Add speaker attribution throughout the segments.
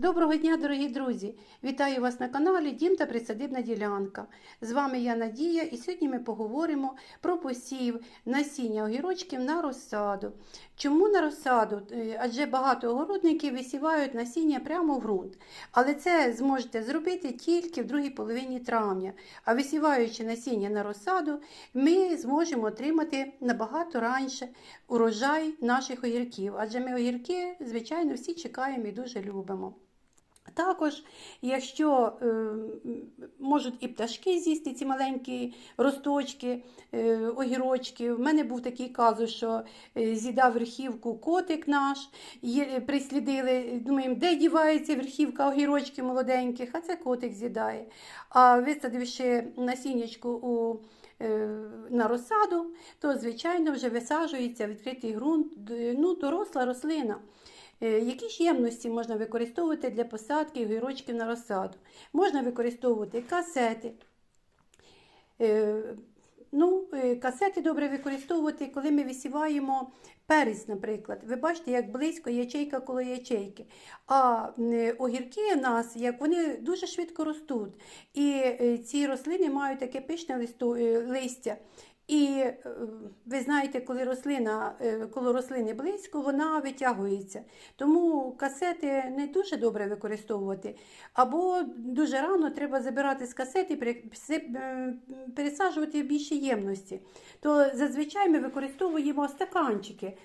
Speaker 1: Доброго дня, дорогі друзі! Вітаю вас на каналі Дім та Присадибна ділянка. З вами я Надія, і сьогодні ми поговоримо про посів насіння огірочків на розсаду. Чому на розсаду? Е, Адже багато огородників висівають насіння прямо в ґрунт. Але це зможете зробити тільки в другій половині травня. А висіваючи насіння на розсаду, ми зможемо отримати набагато раніше урожай наших огірків. Адже ми огірки, звичайно, всі чекаємо і дуже любимо. Також, якщо е, можуть і пташки з'їсти ці маленькі росточки, е, огірочки. В мене був такий казус, що е, з'їдав верхівку котик наш, є, прислідили, думаємо, де дівається верхівка огірочків молоденьких, а це котик з'їдає. А висадивши насіннячку у е, на розсаду, то, звичайно, вже висаджується відкритий ґрунт, ну, доросла рослина. Е, Які ж ємності можна використовувати для посадки огірочків на розсаду? Можна використовувати касети. Е, Ну, е, касети добре використовувати, коли ми висіваємо перець, наприклад. Ви бачите, як близько ячейка коло ячейки. А огірки у нас, як вони дуже швидко ростуть. І ці рослини мають таке пишне листя. І е, ви знаєте, коли рослина, е, коли рослини близько, вона витягується. Тому касети не дуже добре використовувати. Або дуже рано треба забирати з касети і е, пересаджувати в більші ємності. То зазвичай ми використовуємо стаканчики.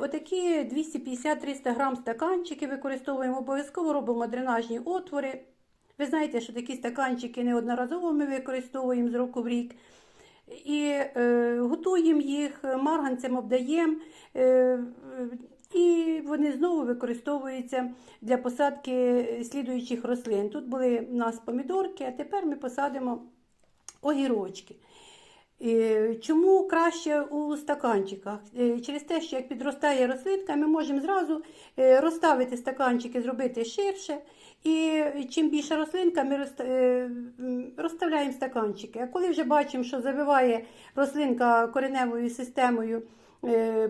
Speaker 1: Отакі 250-300 грам стаканчики використовуємо, обов'язково робимо дренажні отвори. Ви знаєте, що такі стаканчики неодноразово ми використовуємо з року в рік. І е, готуємо їх, марганцем обдаємо, е, е, і вони знову використовуються для посадки слідуючих рослин. Тут були у нас помідорки, а тепер ми посадимо огірочки. Е, Чому краще у стаканчиках? Е, Через те, що як підростає рослинка, ми можемо зразу е, розставити стаканчики, зробити ширше. І чим більша рослинка, ми розставляємо стаканчики. А коли вже бачимо, що завиває рослинка кореневою системою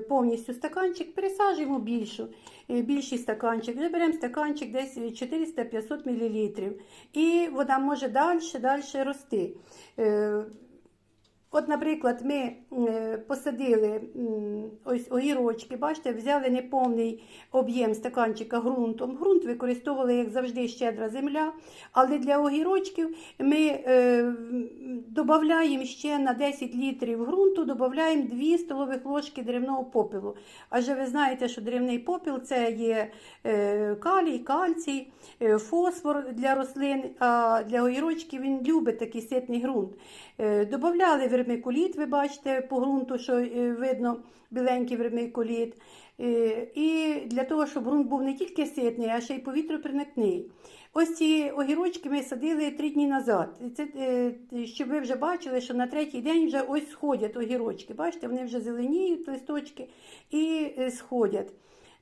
Speaker 1: повністю стаканчик, пересаджуємо більшу, більший стаканчик. Вже беремо стаканчик десь 400-500 мл. І вона може далі, далі рости. От, наприклад, ми е, посадили ось огірочки, бачите, взяли неповний об'єм стаканчика ґрунтом. Ґрунт використовували, як завжди, щедра земля. Але для огірочків ми е, додаємо ще на 10 літрів ґрунту, додаємо 2 столових ложки деревного попелу. Адже ви знаєте, що деревний попіл це є е, калій, кальцій, е, фосфор для рослин, а для огірочків він любить такий ситний ґрунт. Добавляли вермикуліт, ви бачите по ґрунту, що е, видно біленький вермикуліт. Е, І для того, щоб ґрунт був не тільки ситний, а ще й повітропроникний. Ось ці огірочки ми садили три дні назад. Це, е, щоб ви вже бачили, що на третій день вже ось сходять огірочки. Бачите, вони вже зеленіють листочки і сходять.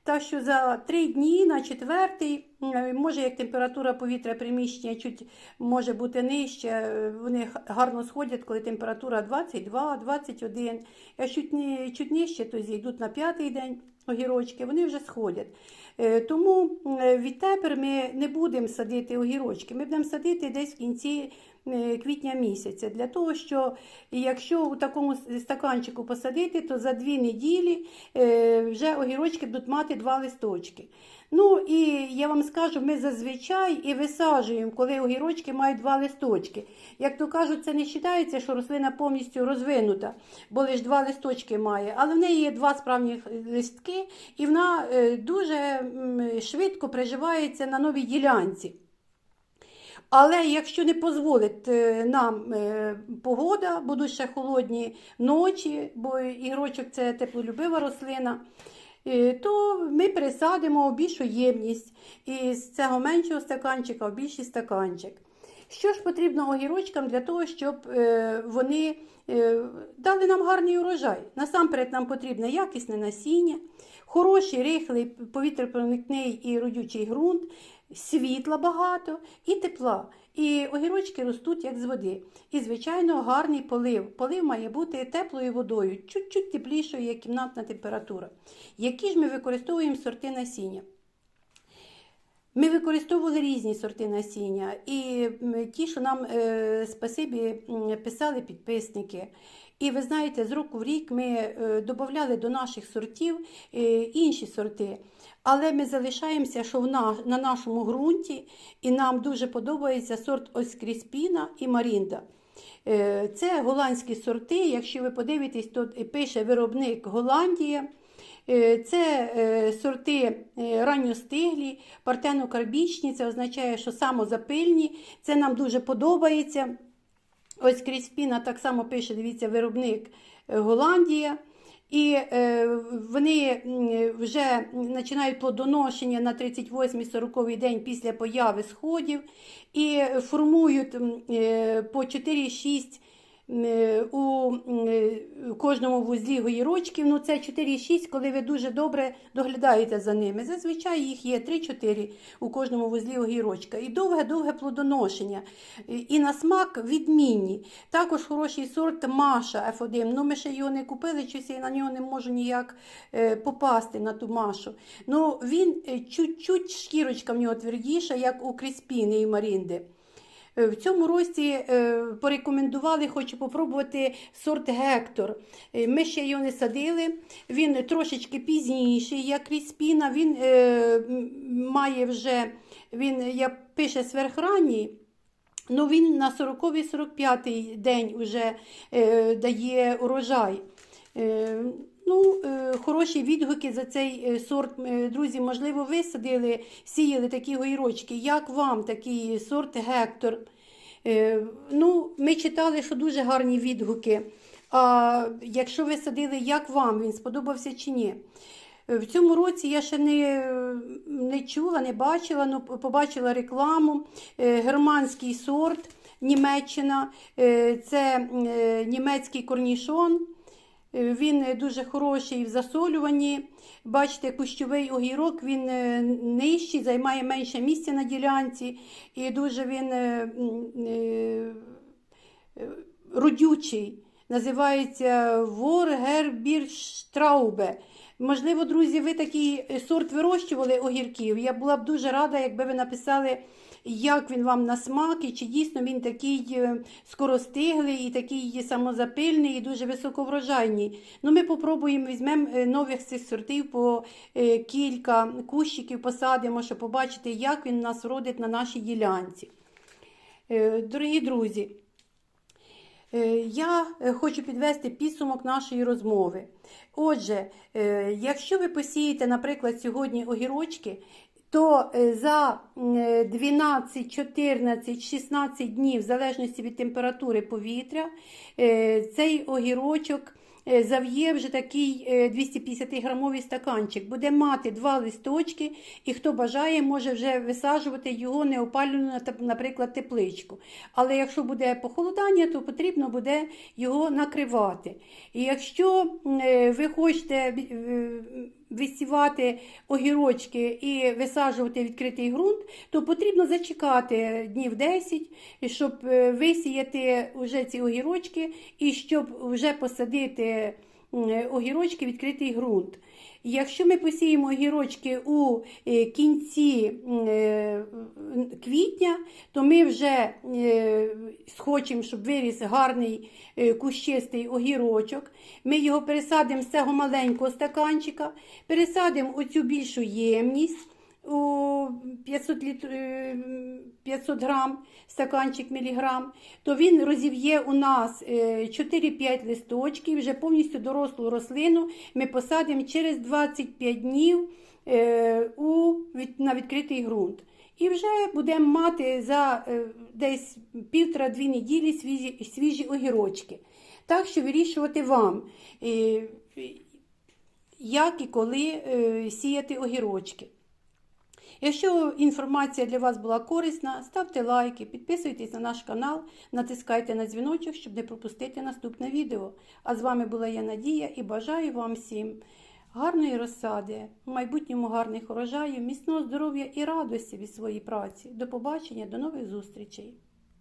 Speaker 1: Так що за три дні на четвертий, може як температура повітря приміщення чуть може бути нижче, вони гарно сходять, коли температура 22-21. А чуть, ни- чуть нижче, то зійдуть на п'ятий день огірочки, вони вже сходять. Е, Тому відтепер ми не будемо садити огірочки, ми будемо садити десь в кінці квітня місяця. Для того, що якщо у такому стаканчику посадити, то за дві неділі е, вже огірочки будуть мати два листочки. Ну і я вам скажу, ми зазвичай і висаджуємо, коли огірочки мають два листочки. Як то кажуть, це не вважається, що рослина повністю розвинута, бо лише два листочки має. Але в неї є два справні листки, і вона е, дуже швидко приживається на новій ділянці. Але якщо не дозволить е, нам е, погода, будуть ще холодні ночі, бо ігрочок це теплолюбива рослина, е, то ми пересадимо в більшу ємність і з цього меншого стаканчика в більший стаканчик. Що ж потрібно огірочкам для того, щоб вони дали нам гарний урожай? Насамперед нам потрібне якісне насіння, хороший, рихлий, повітряпроникний і родючий ґрунт, світла багато і тепла. І огірочки ростуть як з води. І, звичайно, гарний полив. Полив має бути теплою водою, чуть-чуть теплішою, як кімнатна температура. Які ж ми використовуємо сорти насіння? Ми використовували різні сорти насіння, і ті, що нам е, спасибі писали підписники. І ви знаєте, з року в рік ми е, додавали до наших сортів е, інші сорти. Але ми залишаємося, що на, на нашому ґрунті, і нам дуже подобається сорт ось Кріспіна і Марінда. Е, Це голландські сорти. Якщо ви подивитесь, то пише виробник Голландія. Це сорти ранньостиглі, партенокарбічні, це означає, що самозапильні. Це нам дуже подобається. Ось Кріспіна так само пише, дивіться, виробник е, Голландія. І е, вони вже починають плодоношення на 38-40 день після появи сходів і формують е, по 4-6 е, у кожному вузлі гоїрочків. Ну, це 4-6, коли ви дуже добре доглядаєте за ними. Зазвичай їх є 3-4 у кожному вузлі огірочка. І довге-довге плодоношення. І- І на смак відмінні. Також хороший сорт Маша F1. Ну, ми ще його не купили, щось я на нього не можу ніяк е, попасти на ту Машу. Ну, він е, чуть-чуть шкірочка в нього твердіша, як у Кріспіни і Марінди. Е, В цьому рості е, порекомендували, хочу попробувати сорт Гектор. Е, Ми ще його не садили. Він трошечки пізніший, як Кріспіна. Він має вже, він як пише сверхранній, Ну, він на 40-45 день вже е, дає урожай. Е, ну, е, хороші відгуки за цей е, сорт. Е, Друзі, можливо, ви садили, сіяли такі гойрочки. Як вам такий сорт Гектор? Ну, ми читали, що дуже гарні відгуки. А якщо ви садили, як вам він сподобався чи ні? В цьому році я ще не, не чула, не бачила, ну побачила рекламу. Германський сорт Німеччина. Це німецький корнішон. Е, Він е, дуже хороший в засолюванні. Бачите, кущовий огірок він е, нижчий, займає менше місця на ділянці, і дуже він родючий. Називається Воргербірштраубе. Можливо, друзі, ви такий сорт вирощували огірків. Я була б дуже рада, якби ви написали, як він вам на смак, і чи дійсно він такий е, скоростиглий, і такий самозапильний, і дуже високоврожайний. Ну, ми попробуємо, візьмемо е, нових цих сортів по е, кілька кущиків, посадимо, щоб побачити, як він нас родить на нашій ділянці. Дорогі друзі, Я хочу підвести підсумок нашої розмови. Отже, якщо ви посієте, наприклад, сьогодні огірочки, то е, за е, 12, 14, 16 днів, в залежності від температури повітря, е, цей огірочок е, зав'є вже такий е, 250-грамовий стаканчик. Буде мати два листочки, і хто бажає, може вже висаджувати його теп- наприклад, тепличку. Але якщо буде похолодання, то потрібно буде його накривати. І якщо ви хочете висівати огірочки і висаджувати відкритий ґрунт, то потрібно зачекати днів 10, щоб е, висіяти вже ці огірочки і щоб вже посадити огірочки відкритий ґрунт. Якщо ми посіємо огірочки у е, кінці е, квітня, то ми вже схочемо, хочемо, щоб виріс гарний е, кущистий огірочок. Ми його пересадимо з цього маленького стаканчика, пересадимо оцю більшу ємність у 500, літр, е, 500 грам, стаканчик міліграм, то він розів'є у нас е, 4-5 листочків, вже повністю дорослу рослину ми посадимо через 25 днів е, у, на відкритий ґрунт. І вже будемо мати за е, десь півтора-дві неділі свіжі, свіжі огірочки. Так що вирішувати вам, е, як і коли е, сіяти огірочки. Якщо інформація для вас була корисна, ставте лайки, підписуйтесь на наш канал, натискайте на дзвіночок, щоб не пропустити наступне відео. А з вами була я Надія і бажаю вам всім гарної розсади, в майбутньому гарних урожаїв, міцного здоров'я і радості від своєї праці. До побачення, до нових зустрічей!